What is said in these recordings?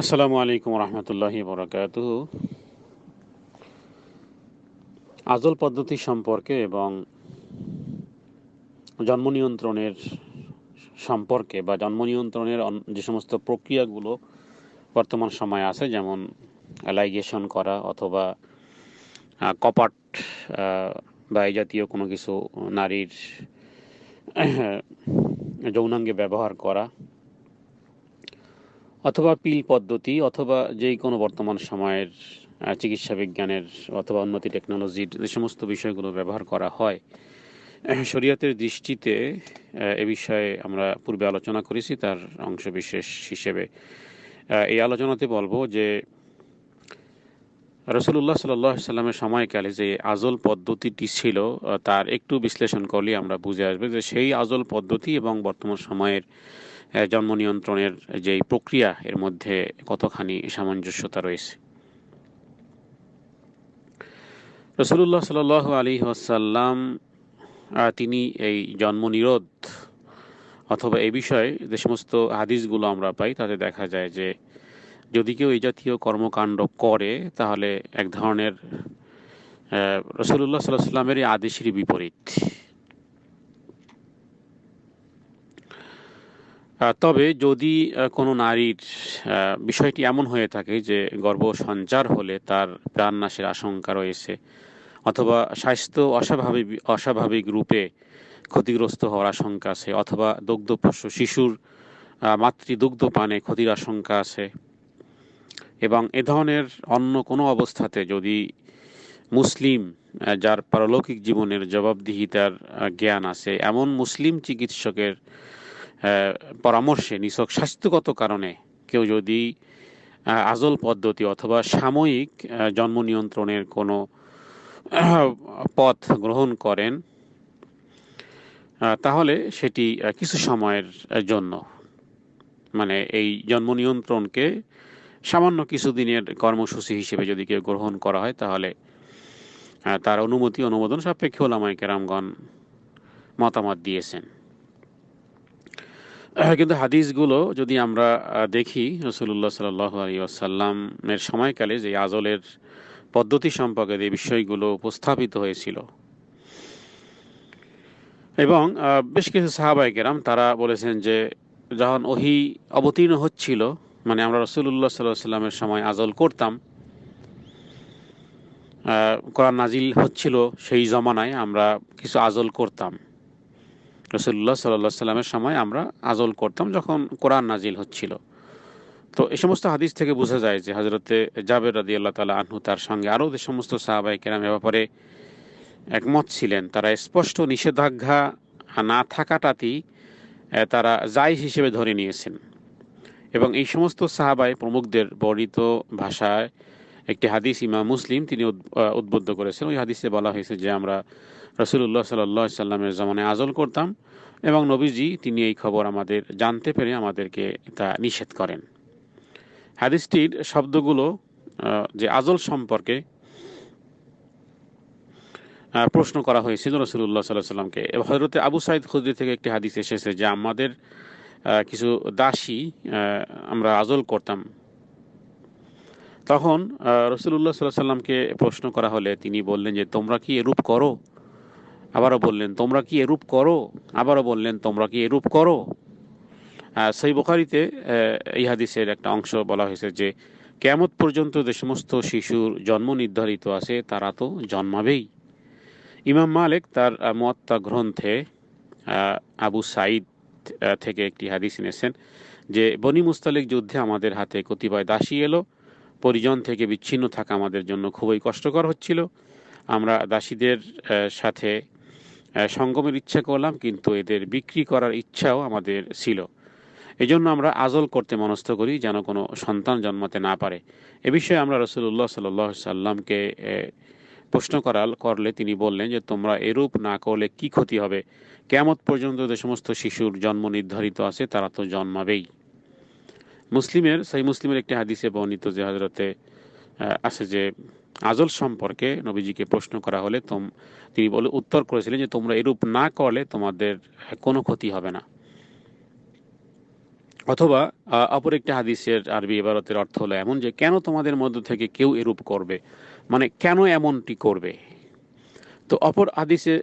আসসালামু আলাইকুম রহমতুল্লাহি বরকাত আজল পদ্ধতি সম্পর্কে এবং জন্ম নিয়ন্ত্রণের সম্পর্কে বা জন্ম নিয়ন্ত্রণের যে সমস্ত প্রক্রিয়াগুলো বর্তমান সময়ে আছে, যেমন লাইগেশন করা অথবা কপাট বা এই জাতীয় কোনো কিছু, নারীর যৌনাঙ্গে ব্যবহার করা অথবা পিল পদ্ধতি, অথবা যে কোনো বর্তমান সময়ের চিকিৎসা বিজ্ঞানের অথবা উন্নতি টেকনোলজির যে সমস্ত বিষয়গুলো ব্যবহার করা হয়, শরীয়তের দৃষ্টিতে এ বিষয়ে আমরা পূর্বে আলোচনা করেছি, তার অংশ বিশেষ হিসেবে এই আলোচনাতে বলব যে রসুল্লাহ সাল্লাহ সাল্লামের সময়কালে যে আজল পদ্ধতিটি ছিল তার একটু বিশ্লেষণ করলে আমরা বুঝে আসবে যে সেই আজল পদ্ধতি এবং বর্তমান সময়ের জন্ম নিয়ন্ত্রণের যে প্রক্রিয়া, এর মধ্যে কতখানি সামঞ্জস্যতা রয়েছে। রসুল্লাহ সাল আলী আসাল্লাম তিনি এই জন্ম নিরোধ অথবা এই বিষয়ে যে সমস্ত হাদিসগুলো আমরা পাই, তাতে দেখা যায় যে যদি কেউ এই জাতীয় কর্মকাণ্ড করে, তাহলে এক ধরনের রসুল্লাহ সাল্লাহ সাল্লামের আদেশেরই বিপরীত। তবে যদি কোনো নারীর বিষয়টি এমন হয়ে থাকে যে গর্ভ সঞ্চার হলে তার প্রাণনাশের আশঙ্কা রয়েছে, অথবা স্বাস্থ্য অস্বাভাবিক অস্বাভাবিক রূপে ক্ষতিগ্রস্ত হওয়ার আশঙ্কা আছে, অথবা দুগ্ধপোষ্য শিশুর মাতৃদুগ্ধ পানে ক্ষতির আশঙ্কা আছে এবং এ ধরনের অন্য কোনো অবস্থাতে যদি মুসলিম যার পারলৌকিক জীবনের জবাবদিহিতার জ্ঞান আছে, এমন মুসলিম চিকিৎসকের পরামর্শে, নিছক স্বাস্থ্যগত কারণে কেউ যদি আজল পদ্ধতি অথবা সাময়িক জন্ম নিয়ন্ত্রণের কোনো পথ গ্রহণ করেন তাহলে সেটি কিছু সময়ের জন্য। মানে এই জন্ম নিয়ন্ত্রণকে সামান্য কিছুদিনের কর্মসূচি হিসেবে যদি কেউ গ্রহণ করা হয়, তাহলে তার অনুমতি, অনুমোদন সাপেক্ষে ওলামায় কেরামগণ মতামত দিয়েছেন। কিন্তু হাদিসগুলো যদি আমরা দেখি রসুল্লাহ সাল আলী আসাল্লামের সময়কালে যে আজলের পদ্ধতি সম্পর্কে যে বিষয়গুলো উপস্থাপিত হয়েছিল, এবং বেশ কিছু সাহাবাইকেরাম তারা বলেছেন যে, যখন ওহি অবতীর্ণ হচ্ছিল মানে আমরা রসুল্লাহ সাল্লাহ সাল্লামের সময় আজল করতাম। কোরআন নাজিল হচ্ছিল সেই জমানায় আমরা কিছু আজল করতাম। রসুল্লাহ সাল্লাহ সাল্লামের সময় আমরা আজল করতাম যখন কোরআন নাজিল হচ্ছিল। তো এ সমস্ত হাদিস থেকে বোঝা যায় যে হজরতে জাবের রাদি আল্লাহ তালা আনহু তার সঙ্গে আরও যে সমস্ত সাহাবাই কেরাম এ ব্যাপারে একমত ছিলেন, তারা স্পষ্ট নিষেধাজ্ঞা না থাকাটাতেই তারা যাই হিসেবে ধরে নিয়েছেন। এবং এই সমস্ত সাহাবাই প্রমুখদের বর্ণিত ভাষায় একটি হাদিস ইমাম মুসলিম তিনি উদ্বুদ্ধ করেছেন। ওই হাদিসে বলা হয়েছে যে আমরা রসুল্লাহ সাল্লাহ সাল্লামের জমানে আজল করতাম এবং নবীজি তিনি এই খবর আমাদের জানতে পেরে আমাদেরকে তা নিষেধ করেন। হাদিসটির শব্দগুলো যে আজল সম্পর্কে প্রশ্ন করা হয়েছিল রসুল্লাহ সাল্লাহ সাল্লামকে। হজরতে আবু সাইদ খুদ্দি থেকে একটি হাদিস এসেছে যে আমাদের কিছু দাসী আমরা আজল করতাম। তখন রসুল্লাহ সাল্লাহ সাল্লামকে প্রশ্ন করা হলে তিনি বললেন যে, তোমরা কি এরূপ করো? আবারও বললেন, তোমরা কি এরূপ করো? আবারও বললেন, তোমরা কি এরূপ করো? সেই বোখারিতে এই হাদিসের একটা অংশ বলা হয়েছে যে কেমত পর্যন্ত যে সমস্ত শিশুর জন্ম নির্ধারিত আছে, তারা তো জন্মাবেই। ইমাম মালিক তার মত্তা গ্রন্থে আবু সাইদ থেকে একটি হাদিস এনেছেন যে বনি মুস্তালিক যুদ্ধে আমাদের হাতে কতিপয় দাসী এলো, পরিজন থেকে বিচ্ছিন্ন থাকা আমাদের জন্য খুবই কষ্টকর হচ্ছিল। আমরা দাসীদের সাথে সঙ্গমের ইচ্ছা করলাম, কিন্তু এদের বিক্রি করার ইচ্ছাও আমাদের ছিল। এই জন্য আমরা আজল করতে মনস্থ করি যেন কোনো সন্তান জন্মাতে না পারে। এ বিষয়ে আমরা রসুল্লাহ সাল সাল্লামকে প্রশ্ন করাল করলে তিনি বললেন যে, তোমরা এরূপ না করলে কি ক্ষতি হবে? কেমত পর্যন্ত যে সমস্ত শিশুর জন্ম নির্ধারিত আছে, তারা তো জন্মাবেই। মুসলিমের সেই মুসলিমের একটি হাদিসে বর্ণিত যে হজরতে আছে যে, আজল সম্পর্কে নবীজিকে প্রশ্ন করা হলে তোম, তিনি বলে, উত্তর করেছিলেন যে, তোমরা এরূপ না করলে তোমাদের কোনো ক্ষতি হবে না। অথবা অপর একটি হাদিসের আরবি ইবারতের অর্থ হলো এমন যে, কেন তোমাদের মধ্য থেকে কেউ এরূপ করবে? মানে কেন এমনটি করবে? তো অপর আদিসে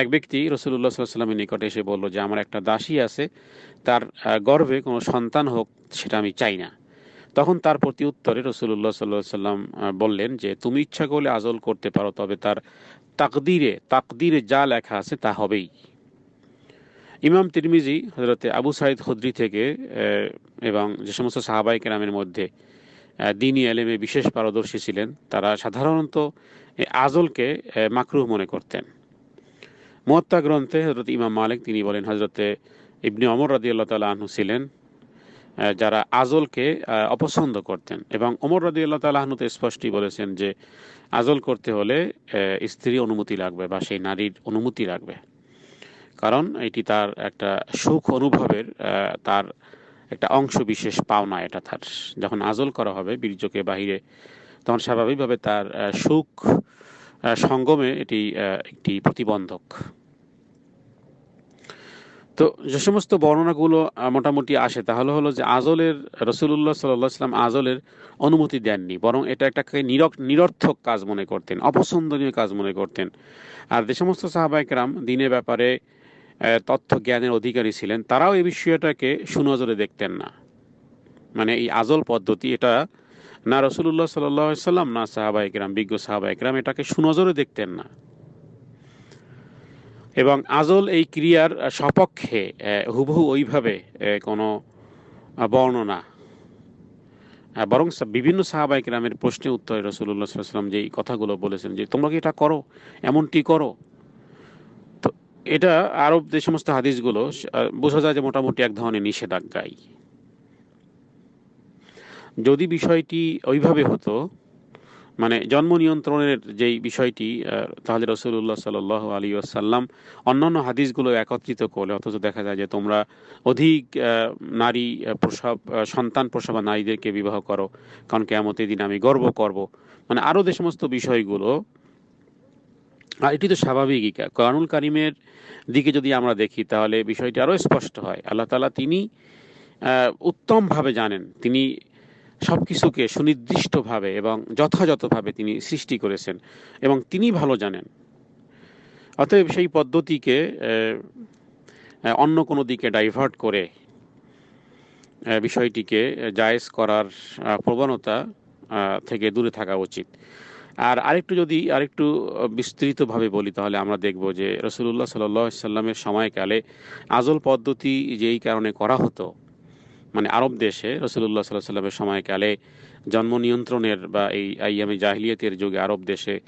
এক ব্যক্তি রসুল্লাহ সাল্লামের নিকটে এসে বলল যে, আমার একটা দাসী আছে, তার গর্ভে কোনো সন্তান হোক, সেটা আমি চাই না। তখন তার প্রতি উত্তরে রসুল্লাহ সাল্লাহ সাল্লাম বললেন যে, তুমি ইচ্ছা করলে আজল করতে পারো, তবে তার তাকদিরে তাকদিরে যা লেখা আছে তা হবেই। ইমাম তিরমিজি হজরতে আবু সাইদ খুদ্রি থেকে এবং যে সমস্ত সাহাবাই কেরামের মধ্যে দিনী এলেমে বিশেষ পারদর্শী ছিলেন। তারা সাধারণত আজলকে মাকরুহ মনে করতেন। মোত্তা গ্রন্থে হজরত ইমাম মালিক তিনি বলেন হজরতে ইবনি অমর রাদি আল্লাহ তালা আহনু ছিলেন যারা আজলকে অপছন্দ করতেন। এবং অমর রাদি আল্লাহ তালা আহনুতে স্পষ্টই বলেছেন যে, আজল করতে হলে স্ত্রী অনুমতি লাগবে বা সেই নারীর অনুমতি লাগবে। কারণ এটি তার একটা সুখ অনুভবের তার একটা অংশ বিশেষ পাওনা এটা তার। যখন আজল করা হবে বীর্যকে বাহিরে, তখন স্বাভাবিকভাবে তার সুখ সঙ্গমে এটি একটি প্রতিবন্ধক। তো যে সমস্ত বর্ণনাগুলো মোটামুটি আসে, তাহলে হলো যে আজলের রসুল্লাহ সাল্লাম আজলের অনুমতি দেননি, বরং এটা একটাকে নিরর্থক কাজ মনে করতেন, অপছন্দনীয় কাজ মনে করতেন। আর যে সমস্ত সাহাবাইকরাম দিনের ব্যাপারে তথ্য জ্ঞানের অধিকারী ছিলেন, তারাও এই বিষয়টাকে সুনজরে দেখতেন না। মানে এই আজল পদ্ধতি, এটা না রসুল্লাহ সাল্লাম, না সাহাবা একরাম বিজ্ঞ সাহাবা একরাম এটাকে সুনজরে দেখতেন না। এবং আজল এই ক্রিয়ার সপক্ষে হুবহু ওইভাবে কোনো বর্ণনা। বরং বিভিন্ন সাহাবাই গ্রামের প্রশ্নের উত্তরে রসুল্লাহ সাল্লাম যে কথাগুলো বলেছেন যে, তোমরা কি এটা করো? এমনটি করো? এটা আরব যে সমস্ত হাদিসগুলো বোঝা যায় যে মোটামুটি এক ধরনের নিষেধাজ্ঞাই। যদি বিষয়টি ওইভাবে হতো মানে জন্ম নিয়ন্ত্রণের যেই বিষয়টি তাহলে রসুল্লাহ সাল আলী আসাল্লাম অন্যান্য হাদিসগুলো একত্রিত করলে, অথচ দেখা যায় যে তোমরা অধিক নারী প্রসব সন্তান প্রসবা নারীদেরকে বিবাহ করো, কারণ কেমতের দিন আমি গর্ব করব। মানে আরও যে সমস্ত বিষয়গুলো এটি তো স্বাভাবিকই। কারণুল কারিমের দিকে যদি আমরা দেখি, তাহলে বিষয়টি আরও স্পষ্ট হয়। আল্লাহ তালা তিনি উত্তমভাবে জানেন। তিনি সব কিছুকে সুনির্দিষ্টভাবে এবং যথাযথভাবে তিনি সৃষ্টি করেছেন এবং তিনি ভালো জানেন। অতএব সেই পদ্ধতিকে অন্য কোনো দিকে ডাইভার্ট করে বিষয়টিকে জায়েজ করার প্রবণতা থেকে দূরে থাকা উচিত। আর আরেকটু যদি, আরেকটু বিস্তৃতভাবে বলি, তাহলে আমরা দেখব যে রসুল্লাহ সাল্লামের সময়কালে আজল পদ্ধতি যেই কারণে করা হতো মানে আরব দেশে রসুল্লাহ সাল্লাহ সাল্লামের সময়কালে জন্ম নিয়ন্ত্রণের বা এই আইয়ামি জাহিলিয়তের যুগে আরব দেশে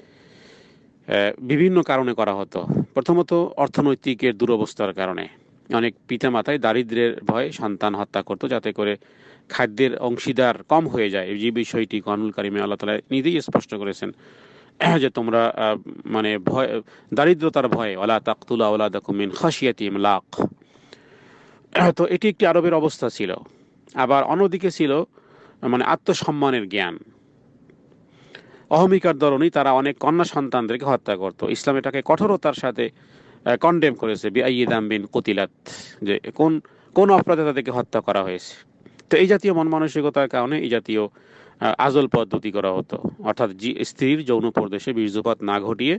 বিভিন্ন কারণে করা হতো। প্রথমত অর্থনৈতিকের দুরবস্থার কারণে। অনেক পিতামাতায় দারিদ্রের ভয়ে সন্তান হত্যা করতো, যাতে করে খাদ্যের অংশীদার কম হয়ে যায়। যে বিষয়টি কনুল কারিমে আল্লাহ তালা নিজেই স্পষ্ট করেছেন, যে তোমরা মানে ভয়, দারিদ্রতার ভয়ে ওলা তাকতুলা ওলা দাকুমিন খাসিয়াতিম লাখ তো এটি একটি আরবের অবস্থা ছিল। আবার অন্যদিকে ছিল মানে আত্মসম্মানের জ্ঞান। অহমিকার দরণী তারা অনেক কন্যা সন্তানদেরকে হত্যা করত। ইসলাম এটাকে কঠোরতার সাথে কন্ডেম করেছে। বিআইদাম বিন কতিলাত, যে কোন কোন অপরাধে তাদেরকে হত্যা করা হয়েছে। তো এই জাতীয় মন মানসিকতার কারণে এই জাতীয় আজল পদ্ধতি করা হতো। অর্থাৎ স্ত্রীর যৌন প্রদেশে বীর্যপাত না ঘটিয়ে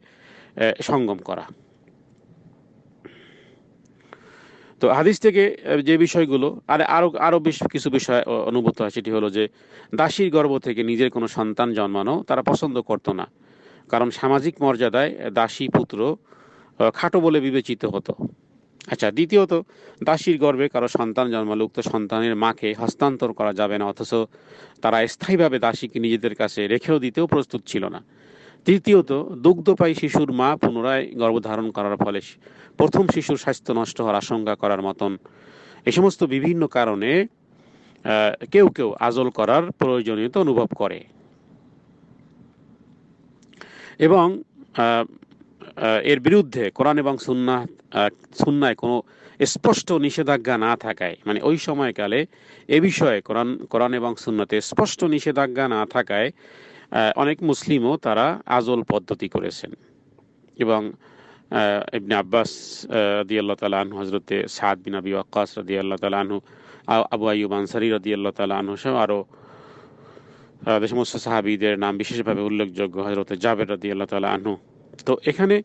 সঙ্গম করা। তো হাদিস থেকে যে বিষয়গুলো, আর আরও আরও বেশ কিছু বিষয় অনুভূত হয়, সেটি হলো যে, দাসীর গর্ভ থেকে নিজের কোনো সন্তান জন্মানো তারা পছন্দ করতো না। কারণ সামাজিক মর্যাদায় দাসী পুত্র খাটো বলে বিবেচিত হতো। আচ্ছা দ্বিতীয়ত, দাসীর গর্ভে কারও সন্তান জন্মালে উক্ত সন্তানের মাকে হস্তান্তর করা যাবে না, অথচ তারা স্থায়ীভাবে দাসীকে নিজেদের কাছে রেখেও দিতেও প্রস্তুত ছিল না। তৃতীয়ত, দুগ্ধপায়ী শিশুর মা পুনরায় গর্ভধারণ করার ফলে প্রথম শিশুর স্বাস্থ্য নষ্ট হওয়ার আশঙ্কা করার মতন এ সমস্ত বিভিন্ন কারণে কেউ কেউ আজল করার প্রয়োজনীয়তা অনুভব করে। এবং এর বিরুদ্ধে কোরআন এবং সুন্না সুন্নায় কোনো স্পষ্ট নিষেধাজ্ঞা না থাকায় মানে ওই সময়কালে এ বিষয়ে কোরআন কোরআন এবং সুন্নাতে স্পষ্ট নিষেধাজ্ঞা না থাকায় অনেক মুসলিমও তারা আজল পদ্ধতি করেছেন। এবং ইবনে আব্বাস রদি আল্লাহ তালা আনহু হজরতে সাদ বিন আবি ওয়াক্কাস রদি আল্লাহ তালা আনহু আবু আইব আনসারি রদি আল্লাহ তালা আনহসহ আরও যে সমস্ত সাহাবিদের নাম বিশেষভাবে উল্লেখযোগ্য হজরত জাবের রদি আল্লাহ তালা আনহু। তো এখানে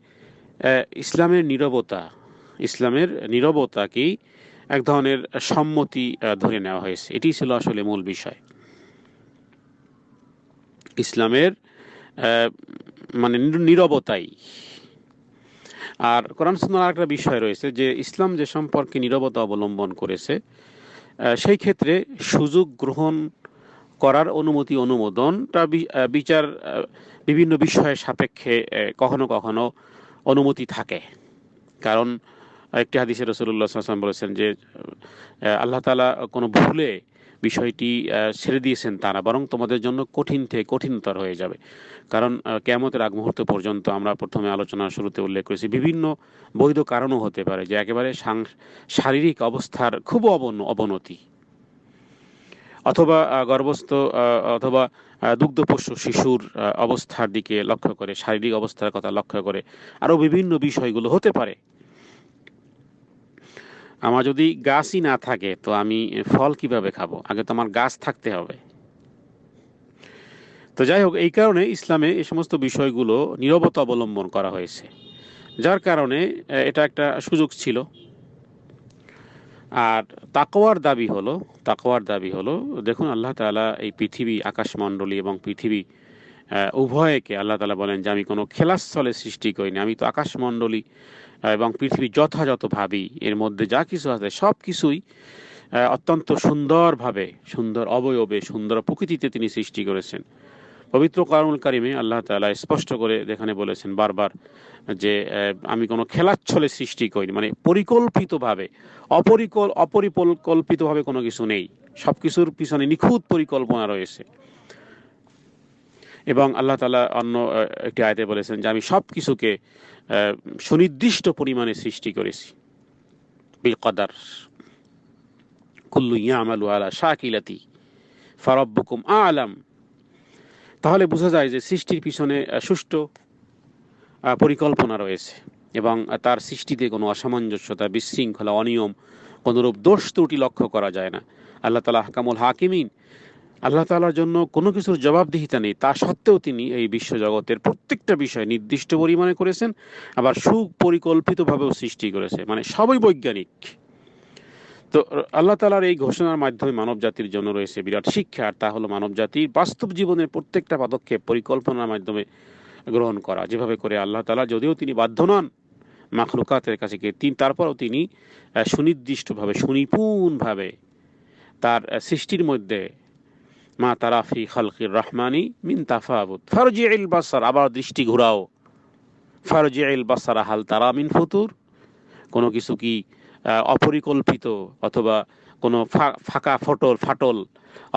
ইসলামের নিরবতা, ইসলামের নিরবতাকেই এক ধরনের সম্মতি ধরে নেওয়া হয়েছে। এটি ছিল আসলে মূল বিষয়। ইসলামের মানে নিরবতাই। আর কোরআন সুন্নার একটা বিষয় রয়েছে যে, ইসলাম যে সম্পর্কে নিরবতা অবলম্বন করেছে সেই ক্ষেত্রে সুযোগ গ্রহণ করার অনুমতি অনুমোদনটা বিচার বিভিন্ন বিষয়ের সাপেক্ষে কখনো কখনো অনুমতি থাকে। কারণ একটি হাদিসে রসুল্লাহ আসলাম বলেছেন যে আল্লাহ তালা কোনো ভুলে বিষয়টি ছেড়ে দিয়েছেন তারা বরং তোমাদের জন্য কঠিন থেকে কঠিনতর হয়ে যাবে। কারণ কেমতের আগ মুহূর্ত পর্যন্ত আমরা প্রথমে আলোচনার শুরুতে উল্লেখ করেছি, বিভিন্ন বৈধ কারণও হতে পারে যে একেবারে শারীরিক অবস্থার খুব অবন, অবনতি। অথবা গর্ভস্থ অথবা দুগ্ধপোষ্য শিশুর অবস্থার দিকে লক্ষ্য করে, শারীরিক অবস্থার কথা লক্ষ্য করে আরও বিভিন্ন বিষয়গুলো হতে পারে। আমার যদি গাছই না থাকে, তো আমি ফল কীভাবে খাব? আগে তো আমার গাছ থাকতে হবে। তো যাই হোক, এই কারণে ইসলামে এই সমস্ত বিষয়গুলো নিরবতা অবলম্বন করা হয়েছে। যার কারণে এটা একটা সুযোগ ছিল। আর তাকওয়ার দাবি হলো, তাকওয়ার দাবি হলো, দেখুন আল্লাহ তালা এই পৃথিবী আকাশমণ্ডলী এবং পৃথিবী উভয়কে আল্লাহ তালা বলেন যে আমি কোনো খেলাস্থলে সৃষ্টি করিনি, আমি তো আকাশমণ্ডলী এবং পৃথিবী যথাযথভাবেই, এর মধ্যে যা কিছু আছে সব কিছুই অত্যন্ত সুন্দরভাবে, সুন্দর অবয়বে, সুন্দর প্রকৃতিতে তিনি সৃষ্টি করেছেন। পবিত্র কারুল কারিমে আল্লাহ তালা স্পষ্ট করে যেখানে বলেছেন বারবার যে আমি কোনো খেলাচ্ছলে সৃষ্টি করিনি। মানে পরিকল্পিতভাবে, অপরিকল অপরিকল্পিতভাবে কোনো কিছু নেই। সব কিছুর পিছনে নিখুঁত পরিকল্পনা রয়েছে। এবং আল্লাহ তালা অন্য একটি আয়তে বলেছেন যে, আমি সব কিছুকে সুনির্দিষ্ট পরিমাণে সৃষ্টি করেছি। বিল কদার। কুল্লু ইয়ামালু আলা শাকিলাতি, ফারব্বুকুম আলাম। তাহলে বোঝা যায় যে সৃষ্টির পিছনে সুষ্ঠু পরিকল্পনা রয়েছে এবং তার সৃষ্টিতে কোনো অসামঞ্জস্যতা, বিশৃঙ্খলা, অনিয়ম, কোনোরূপ দোষ ত্রুটি লক্ষ্য করা যায় না। আল্লাহ তালা হাকামুল হাকিমিন, আল্লাহ তালার জন্য কোনো কিছুর জবাবদিহিতা নেই। তা সত্ত্বেও তিনি এই বিশ্বজগতের প্রত্যেকটা বিষয় নির্দিষ্ট পরিমাণে করেছেন, আবার সুপরিকল্পিতভাবেও সৃষ্টি করেছে। মানে সবই বৈজ্ঞানিক। তো আল্লাহ তালার এই ঘোষণার মাধ্যমে মানব জাতির জন্য রয়েছে বিরাট শিক্ষা, আর তা হলো মানব জাতির বাস্তব জীবনের প্রত্যেকটা পদক্ষেপ পরিকল্পনার মাধ্যমে গ্রহণ করা। যেভাবে করে আল্লাহ তালা যদিও তিনি বাধ্য নন মাখলুকাতের কাছে গিয়ে, তিনি, তারপরও তিনি সুনির্দিষ্টভাবে, সুনিপুণভাবে তার সৃষ্টির মধ্যে মা তারাফি খালকির রহমানি মিন তাফাবুত। ফারজি ইল বাসার, আবার দৃষ্টি ঘুরাও। ফারজি ইল বাসার হাল তারা মিন ফুতুর। কোনো কিছু কি অপরিকল্পিত অথবা কোনো ফাঁকা ফটল, ফাটল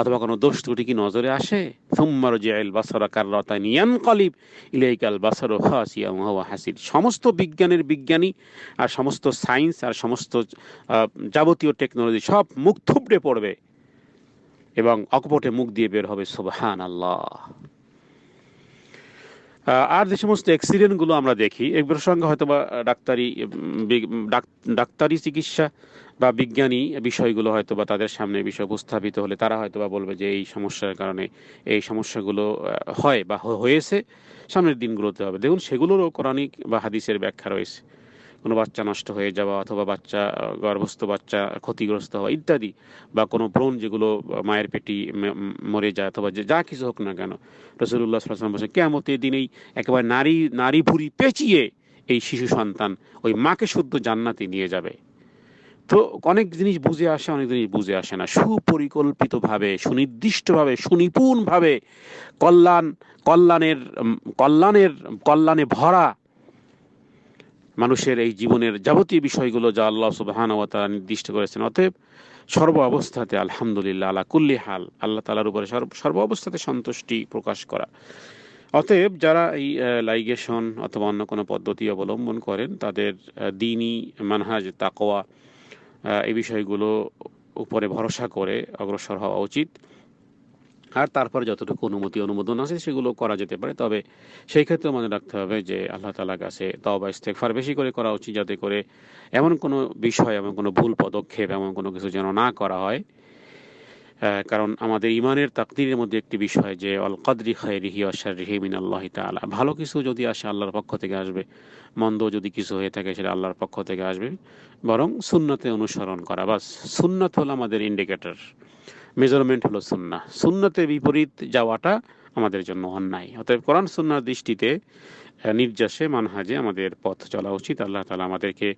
অথবা কোনো দোষ ত্রুটি কি নজরে আসে? সুম্মার জিয়াইল বাসরা কাররতা নিয়ান কলিব ইলাইকাল বাসর হাসিয়া হাসির সমস্ত বিজ্ঞানের বিজ্ঞানী আর সমস্ত সায়েন্স আর সমস্ত যাবতীয় টেকনোলজি সব মুখ থুবড়ে পড়বে এবং অকপটে মুখ দিয়ে বের হবে। সুবহান আল্লাহ আর যে সমস্ত অ্যাক্সিডেন্টগুলো আমরা দেখি এগুলোর সঙ্গে হয়তো বা ডাক্তারি ডাক্তারি চিকিৎসা বা বিজ্ঞানী বিষয়গুলো হয়তো বা তাদের সামনে বিষয় উপস্থাপিত হলে তারা হয়তো বা বলবে যে এই সমস্যার কারণে এই সমস্যাগুলো হয় বা হয়েছে। সামনের দিনগুলোতে হবে। দেখুন, সেগুলোরও কোরআনিক বা হাদিসের ব্যাখ্যা রয়েছে। কোনো বাচ্চা নষ্ট হয়ে যাওয়া অথবা বাচ্চা গর্ভস্থ বাচ্চা ক্ষতিগ্রস্ত হওয়া ইত্যাদি বা কোনো ব্রণ যেগুলো মায়ের পেটি মরে যায় অথবা যে, যা কিছু হোক না কেন রসুল্লাহ সাল্লাম বলছেন কেমতের দিনেই একেবারে নারী নারী ভুড়ি পেঁচিয়ে এই শিশু সন্তান ওই মাকে শুদ্ধ জান্নাতে নিয়ে যাবে। তো অনেক জিনিস বুঝে আসে, অনেক জিনিস বুঝে আসে না। সুপরিকল্পিতভাবে, সুনির্দিষ্টভাবে, সুনিপুণভাবে কল্যাণ, কল্যাণের কল্যাণের, কল্যাণে ভরা মানুষের এই জীবনের যাবতীয় বিষয়গুলো যা আল্লাহ সুবাহান তারা নির্দিষ্ট করেছেন। অতএব সর্ব অবস্থাতে আলহামদুলিল্লাহ আল্লাহ কুল্লি হাল, আল্লাহ তালার উপরে সর্ব অবস্থাতে সন্তুষ্টি প্রকাশ করা। অতএব যারা এই লাইগেশন অথবা অন্য কোনো পদ্ধতি অবলম্বন করেন, তাদের দিনই মানহাজ তাকোয়া এই বিষয়গুলো উপরে ভরসা করে অগ্রসর হওয়া উচিত। আর তারপরে যতটুকু অনুমতি অনুমোদন আছে সেগুলো করা যেতে পারে। তবে সেই ক্ষেত্রে মনে রাখতে হবে যে আল্লাহ তালার কাছে তবা ইস্তেকফার বেশি করে করা উচিত যাতে করে এমন কোনো বিষয়, এমন কোনো ভুল পদক্ষেপ, এমন কোনো কিছু যেন না করা হয়। কারণ আমাদের ইমানের তাকদিরের মধ্যে একটি বিষয় যে, অল কদরি খায়রিহি অশারিহি মিন আল্লাহ তালা ভালো কিছু যদি আসে আল্লাহর পক্ষ থেকে আসবে, মন্দ যদি কিছু হয়ে থাকে সেটা আল্লাহর পক্ষ থেকে আসবে। বরং সুন্নতে অনুসরণ করা। বাস, সুন্নত হলো আমাদের ইন্ডিকেটর মেজারমেন্ট হলো সুন্না সুন্নতের বিপরীত যাওয়াটা আমাদের জন্য অন্যায়। অতএব কোরআন সুন্নার দৃষ্টিতে নির্যাসে, মানহাজে আমাদের পথ চলা উচিত। আল্লাহ তালা আমাদেরকে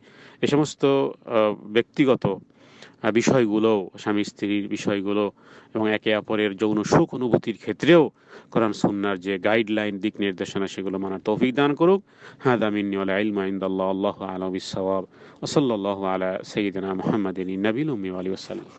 এ সমস্ত ব্যক্তিগত বিষয়গুলো, স্বামী স্ত্রীর বিষয়গুলো এবং একে অপরের যৌন সুখ অনুভূতির ক্ষেত্রেও কোরআন সুন্নার যে গাইডলাইন, দিক নির্দেশনা, সেগুলো মানার তৌফিক দান করুক। হ্যাঁ দামিনী আলা ইলমাইন্দাল্লাহ আল্লাহ আলম ইসাওয়াব ওসল্লাহ আলা সঈদিনা মোহাম্মদিন, নবীল উম্মি আলী ওসাল্লাম